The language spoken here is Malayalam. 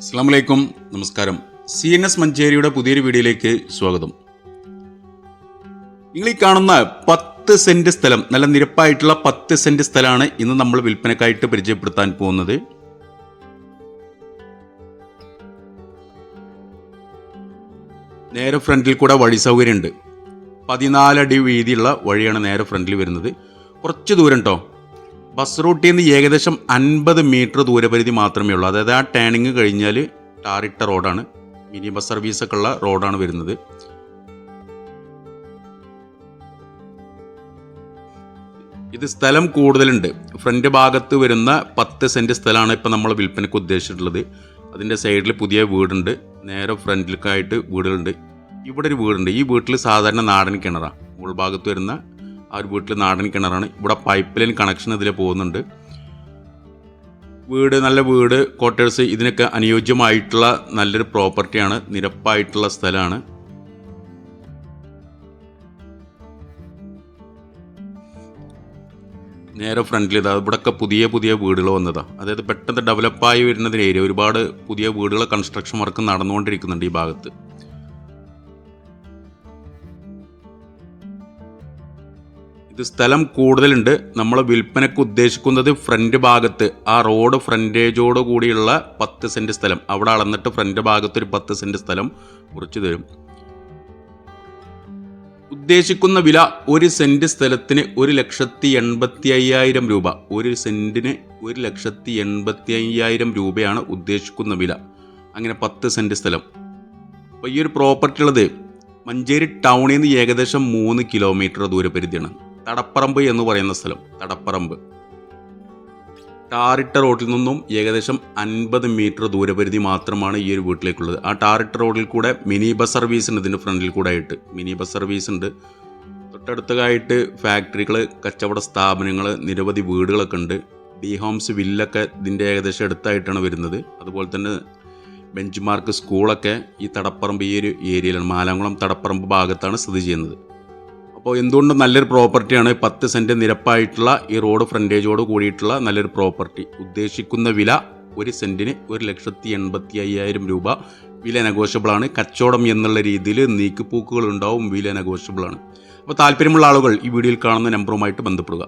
അസ്സാമലൈക്കും നമസ്കാരം. സി എൻ എസ് മഞ്ചേരിയുടെ പുതിയൊരു വീഡിയോയിലേക്ക് സ്വാഗതം. നിങ്ങൾ ഈ കാണുന്ന പത്ത് സെന്റ് സ്ഥലം നല്ല നിരപ്പായിട്ടുള്ള പത്ത് സെന്റ് സ്ഥലമാണ് ഇന്ന് നമ്മൾ വിൽപ്പനക്കായിട്ട് പരിചയപ്പെടുത്താൻ പോകുന്നത്. നേരെ ഫ്രണ്ടിൽ കൂടെ വഴി സൗകര്യമുണ്ട്. പതിനാലടി വീതിയുള്ള വഴിയാണ് നേരെ ഫ്രണ്ടിൽ വരുന്നത്. കുറച്ച് ദൂരം കേട്ടോ ബസ് റൂട്ടിൽ നിന്ന് ഏകദേശം അൻപത് മീറ്റർ ദൂരപരിധി മാത്രമേ ഉള്ളൂ. അതായത് ആ ടേണിങ് കഴിഞ്ഞാൽ ടാറിട്ട റോഡാണ്. മിനി ബസ് സർവീസൊക്കെ ഉള്ള റോഡാണ് വരുന്നത്. ഇത് സ്ഥലം കൂടുതലുണ്ട്. ഫ്രണ്ട് ഭാഗത്ത് വരുന്ന പത്ത് സെന്റ് സ്ഥലമാണ് ഇപ്പം നമ്മൾ വിൽപ്പനയ്ക്ക് ഉദ്ദേശിച്ചിട്ടുള്ളത്. അതിന്റെ സൈഡിൽ പുതിയ വീടുണ്ട്. നേരെ ഫ്രണ്ടിലേക്കായിട്ട് വീടുകളുണ്ട്. ഇവിടെ ഒരു വീടുണ്ട്. ഈ വീട്ടിൽ സാധാരണ നാടൻ കിണറാണ് ഉൾഭാഗത്ത് വരുന്ന ആ ഒരു വീട്ടിൽ നാടൻ കിണറാണ്. ഇവിടെ പൈപ്പ് ലൈൻ കണക്ഷൻ ഇതിൽ പോകുന്നുണ്ട്. വീട് നല്ല വീട് ക്വാർട്ടേഴ്സ് ഇതിനൊക്കെ അനുയോജ്യമായിട്ടുള്ള നല്ലൊരു പ്രോപ്പർട്ടിയാണ് നിരപ്പായിട്ടുള്ള സ്ഥലമാണ്. നേരെ ഫ്രണ്ടിൽ ഇതാ ഇവിടെയൊക്കെ പുതിയ പുതിയ വീടുകൾ വന്നതാണ് അതായത് പെട്ടെന്ന് ഡെവലപ്പായി വരുന്നതിന് ഏരിയ. ഒരുപാട് പുതിയ വീടുകൾ കൺസ്ട്രക്ഷൻ വർക്ക് നടന്നുകൊണ്ടിരിക്കുന്നുണ്ട് ഈ ഭാഗത്ത്. ഇത് സ്ഥലം കൂടുതലുണ്ട്. നമ്മൾ വിൽപ്പനയ്ക്ക് ഉദ്ദേശിക്കുന്നത് ഫ്രണ്ട് ഭാഗത്ത്. ആ റോഡ് ഫ്രണ്ടേജോട് കൂടിയുള്ള പത്ത് സെന്റ് സ്ഥലം. അവിടെ അളന്നിട്ട് ഫ്രണ്ട് ഭാഗത്ത് ഒരു പത്ത് സെന്റ് സ്ഥലം കുറിച്ച് തരും. ഉദ്ദേശിക്കുന്ന വില ഒരു സെന്റ് സ്ഥലത്തിന് ഒരു ലക്ഷത്തി എൺപത്തി അയ്യായിരം രൂപ. ഒരു സെന്റിന് ഒരു ലക്ഷത്തി എൺപത്തി അയ്യായിരം രൂപയാണ് ഉദ്ദേശിക്കുന്ന വില. അങ്ങനെ പത്ത് സെന്റ് സ്ഥലം. അപ്പോൾ ഈ ഒരു പ്രോപ്പർട്ടി ഉള്ളത് മഞ്ചേരി ടൗണിൽ നിന്ന് ഏകദേശം മൂന്ന് കിലോമീറ്റർ ദൂരപരിധിയാണ്. തടപ്പറമ്പ് എന്ന് പറയുന്ന സ്ഥലം തടപ്പറമ്പ്. ടാറിട്ട റോഡിൽ നിന്നും ഏകദേശം അൻപത് മീറ്റർ ദൂരപരിധി മാത്രമാണ് ഈ ഒരു വീട്ടിലേക്കുള്ളത്. ആ ടാറിട്ട റോഡിൽ കൂടെ മിനി ബസ് സർവീസ് ഉണ്ട് ഇതിന്റെ ഫ്രണ്ടിൽ കൂടെ ആയിട്ട്. മിനി ബസ് സർവീസ് ഉണ്ട്. തൊട്ടടുത്തായിട്ട് ഫാക്ടറികൾ കച്ചവട സ്ഥാപനങ്ങൾ നിരവധി വീടുകളൊക്കെ ഉണ്ട്. ഡി ഹോംസ് വില്ലൊക്കെ ഇതിന്റെ ഏകദേശം അടുത്തായിട്ടാണ് വരുന്നത്. അതുപോലെ തന്നെ ബെഞ്ച് മാർക്ക് സ്കൂളൊക്കെ ഈ തടപ്പറമ്പ് ഈ ഒരു ഏരിയയിലാണ്. മാലാംകുളം തടപ്പറമ്പ് ഭാഗത്താണ് സ്ഥിതി ചെയ്യുന്നത്. അപ്പോൾ എന്തുകൊണ്ടും നല്ലൊരു പ്രോപ്പർട്ടിയാണ് പത്ത് സെന്റ് നിരപ്പായിട്ടുള്ള ഈ റോഡ് ഫ്രണ്ടേജോട് കൂടിയിട്ടുള്ള നല്ലൊരു പ്രോപ്പർട്ടി? ഉദ്ദേശിക്കുന്ന വില ഒരു സെന്റിന് ഒരു ലക്ഷത്തി എൺപത്തി അയ്യായിരം രൂപ. വില നെഗോഷ്യബിളാണ് കച്ചവടം എന്നുള്ള രീതിയിൽ നീക്കുപോക്കുകൾ ഉണ്ടാവും. വില നെഗോഷ്യബിളാണ് അപ്പോൾ താല്പര്യമുള്ള ആളുകൾ ഈ വീഡിയോയിൽ കാണുന്ന നമ്പറുമായിട്ട് ബന്ധപ്പെടുക.